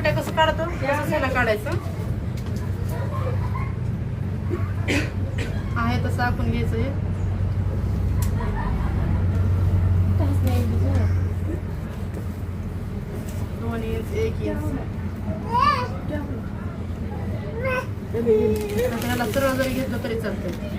पट्ट्या कसं काढतो? त्याला काढायचं? आहे तसं आपण घ्यायचं हे दोन इंच एक इंच. ह्याला सरळ जरी घेतलं तरी चालतंय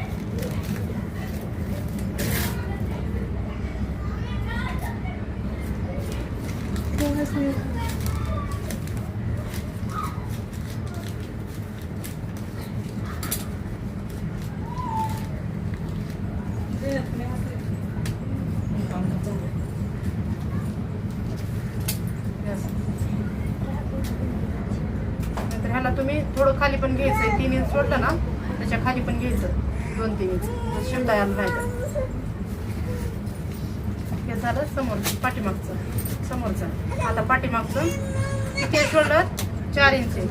ह्याला तुम्ही थोडं खाली पण घ्यायचं तीन इंच सोडलं ना त्याच्याखाली पण घ्यायचं. दोन तीन इंच शिमला यायला राहायचं हे झालं समोर पाठीमागचं. समोरचं. आता पाठीमागचं. इथे शोल्डर चार इंच आहे.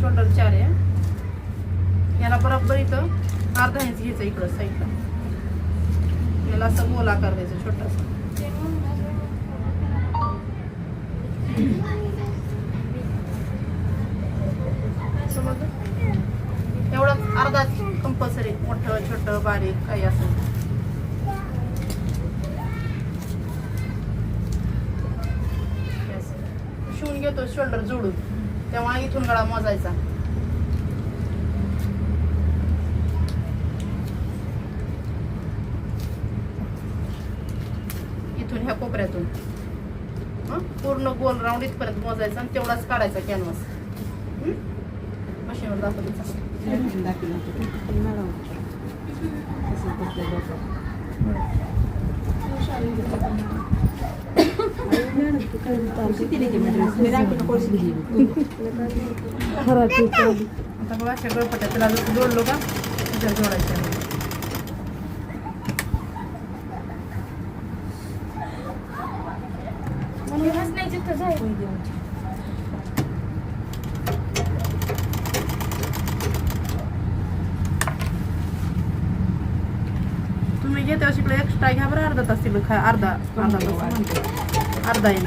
शोल्डर चार आहे. याला बरोबर इथं अर्धा इंच घ्यायचं इकडं साईडला याला असं गोल आकार द्यायचा छोटासा. एवढं अर्धा कंपल्सरी मोठं छोटं बारीक काही असं. शिवून घेतो शोल्डर जोडून. तेव्हा इथून गळा मोजायचा. इथून ह्या कोपऱ्यातून. पूर्ण गोल राऊंड इथपर्यंत मोजायचा आणि तेवढाच काढायचा कॅनव्हास मशीनवर दाखवायचा आता बघा अशा गळपट्या त्याला जोडलो का त्याच्यात जोडायचं. तुम्ही घेते शिकले एक्स्ट्रा घ्या बरं अर्धा तास तिकडे खा अर्धा अर्धा तास म्हणते अर्धा येईल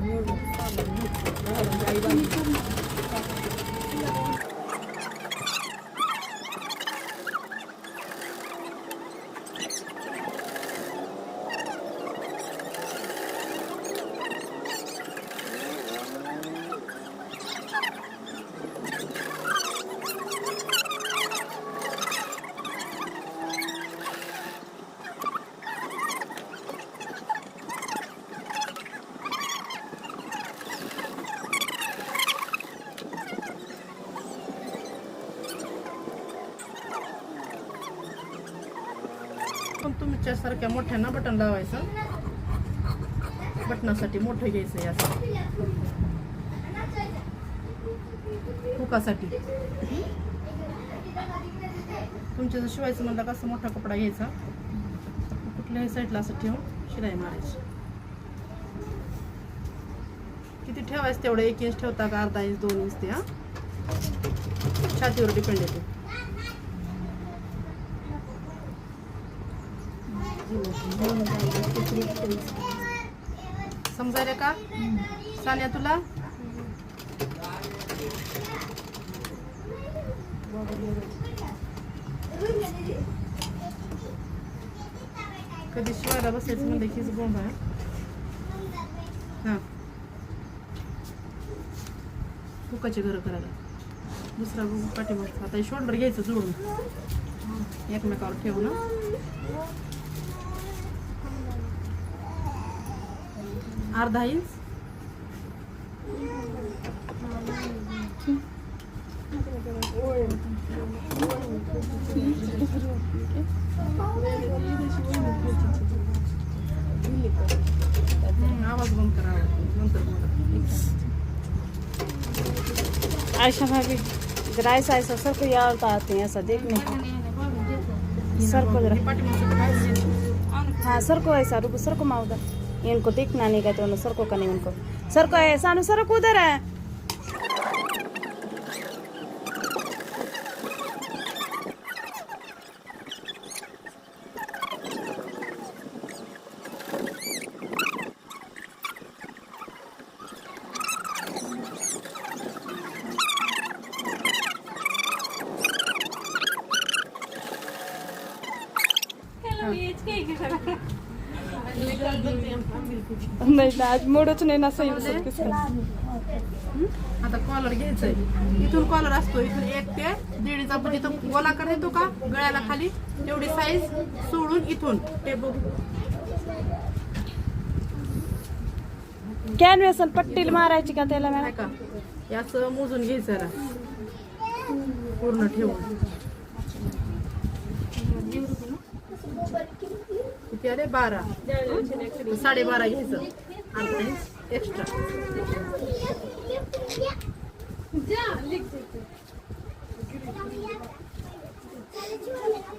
नको ताई चौकणी का हे असं तर असे पण तुमच्यासारख्या मोठ्यांना बटन लावायचं. बटनासाठी मोठं घ्यायचं यासाठी हुकासाठी. तुमच्या जर शिवायचं म्हणलं का असं मोठा कपडा घ्यायचा? कुठल्याही साईडला असं ठेवून शिलाई मारायची. किती ठेवायचं तेवढं एक इंच ठेवता का? अर्धा इंच दोन इंच ते हा? छातीवर डिपेंड येते. समजायला का? सान्या तुला? कधी शिवायला बसायचं म्हणजे हीच बोंब आहे हा. फुकाचे घरं करायला. दुसरा बघू पाठीमागचा. आता शोल्डर घ्यायचं जोडून. एकमेकावर ठेवू ना अर्धा इंच हम्म, आवाज बंद करा आवाज. नंतर बोला आयशा भाभी जरा ऐसा ऐसा सर को याद आते हैं ऐसा देखने को सर को जरा हे पाठीमागचं काय दिसतं? हाँ सर को ऐसा रुको सर को माँ उधर इनको देखना नहीं कहते उन्होंने सर को करने उनको। सर को है सानू सर को उधर है। नहीं ना आज मोडच नाही ना सही आता कॉलर घ्यायचंय. इथून कॉलर असतो इथून एक ते दीड आपण इथं गोलाकार देतो का? गळ्याला खाली. तेवढी साईज सोडून इथून. ते बघू. कॅनव्हेसल पट्टीला मारायची का त्याला मॅडम? का असं मोजून घ्यायचं पूर्ण ठेवून. किती आले बारा. साडेबारा घ्यायचं. आणि एक्स्ट्रा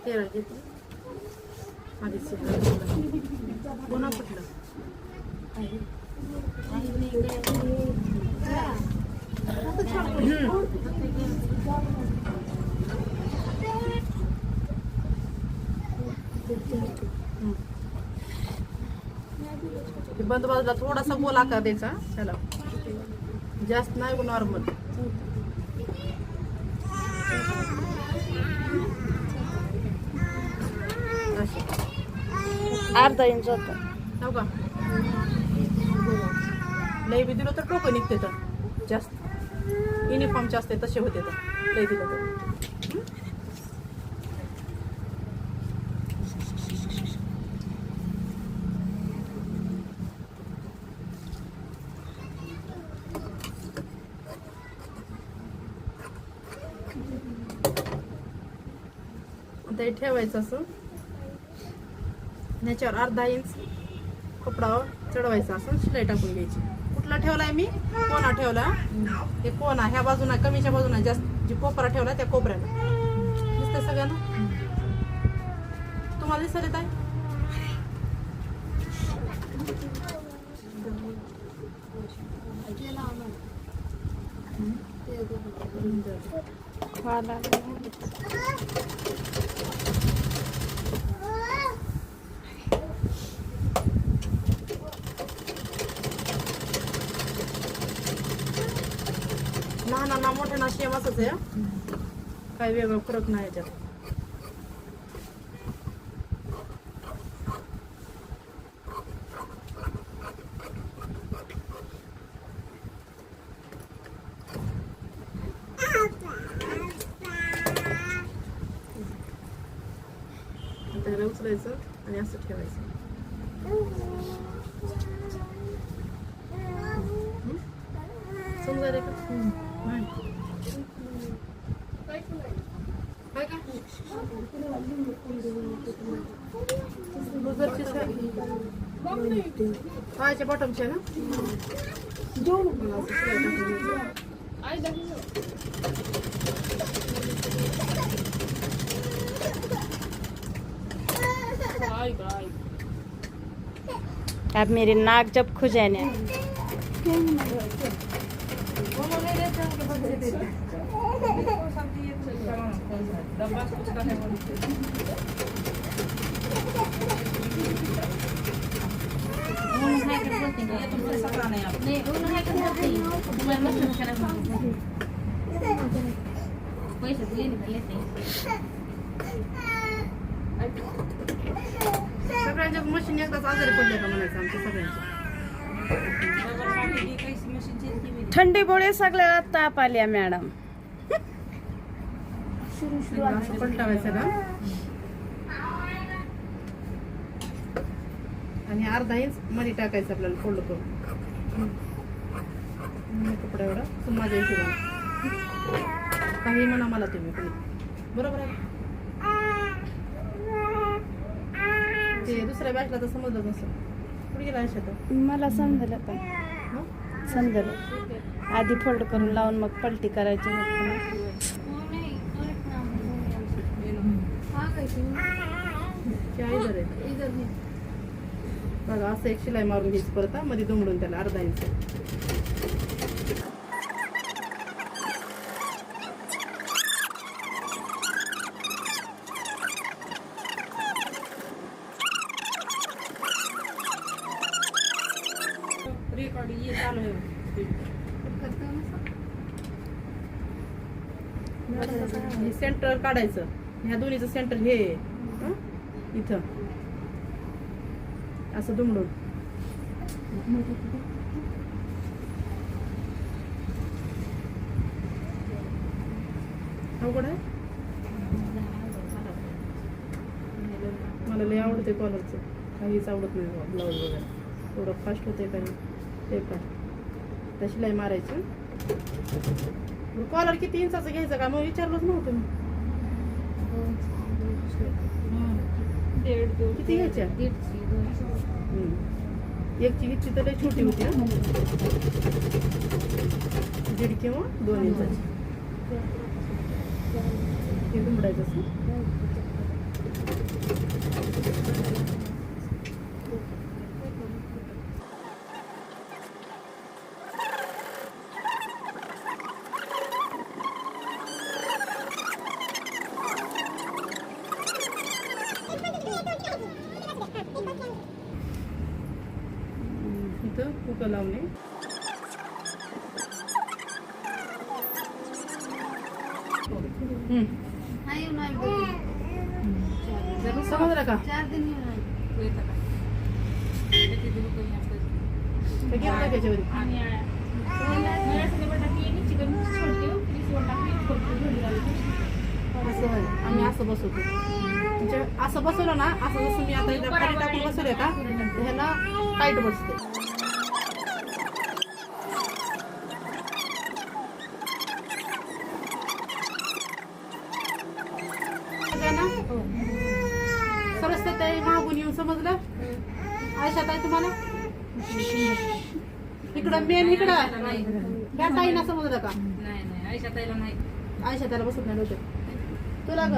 तेरा घेतली आधीच कोणा कुठलं? you. बंद बाजूला थोडासा गोल आकार द्यायचा. त्याला जास्त नाही नॉर्मल अर्धा इंच होतं. हो का? लई बी दिलं तर टोकं निघते तर. जास्त. युनिफॉर्मचे असते तसे होते तर. लई दिलं तर. हे ठेवायचं असं. याच्यावर अर्धा इंच कपडा चढवायचा असं शिलाई टाकून घ्यायची. कुठला ठेवलाय मी? कोणा ठेवला? हे कोणा ह्या बाजूला कमीच्या बाजूला जास्त जी कोपरा ठेवला त्या कोपऱ्याला. दिसतंय सगळ्यांना? तुम्हाला दिसत आहे वाला लहान ना मोठ्या ना सेम असंच आहे काही वेगळं फरक नाही याच्यात. आता उचलायचं आणि असं ठेवायचं समजायला का नाही. काय का? बुजरची साडी. पायाच्या बॉटमची आहे ना मला असं शिलाई टाकून घ्यायचं. अब मेरी नाक जब खुजाने पैसे दिले सगळ्यांच्या मशीन एकदाच आजारी पडले का म्हणायचं आमच्या सगळ्यांच्या? थंडीमुळे सगळ्याला ताप आल्या मॅडम. ना आणि अर्धा इंच मध्ये टाकायचं आपल्याला फोल्ड करून. कपडा एवढा माझ्या हिशोबाने काही म्हणा मला तुम्ही कोणी बरोबर आहे? ते दुसऱ्या बॅचला तर समजलं नसतं कुठे गेला शेतात मला समजलं पण? समजलं आधी फोल्ड करून लावून मग पलटी करायची. बघा असं एक शिलाई मारून घ्यायची परत मध्ये दुमडून त्याला अर्धा इंच हे सेंटर काढायचं. ह्या दोन्हीचं सेंटर हे इथं. असं दुमडून. अवघड आहे? मला लय आवडते कॉलरचं काहीच आवडत नाही ब्लाऊज वगैरे. थोडं फास्ट होते काही ते पण. त्या शिलाई मारायची कॉलर किती इंचाचं घ्यायचं का? मग विचारलंच नव्हतं मी. किती घ्यायच्या दोनशे एकची घेतली तर छोटी होती ना. दीड किंवा दोन इंचाची. हे दुमडायचं असं इथं कुकर लावणे हम्म. समजलं का चार दिन तर घेऊन जा त्याच्यावर असं होय. आम्ही असं बसवतो म्हणजे असं बसवलं ना असं जसं मी आता इथं खाली टाकून बसवलंय का तर ह्याला टाईट बसते समजलं ना? सरस्वती ताई मागून येऊन समजलं? आयशा ताई तुम्हाला? इकडं मेन इकडं ह्या ताईना समजलं का? नाही नाही आयशा ताईला नाही आयशा त्याला बसत नाही डोक्यात तुला ग?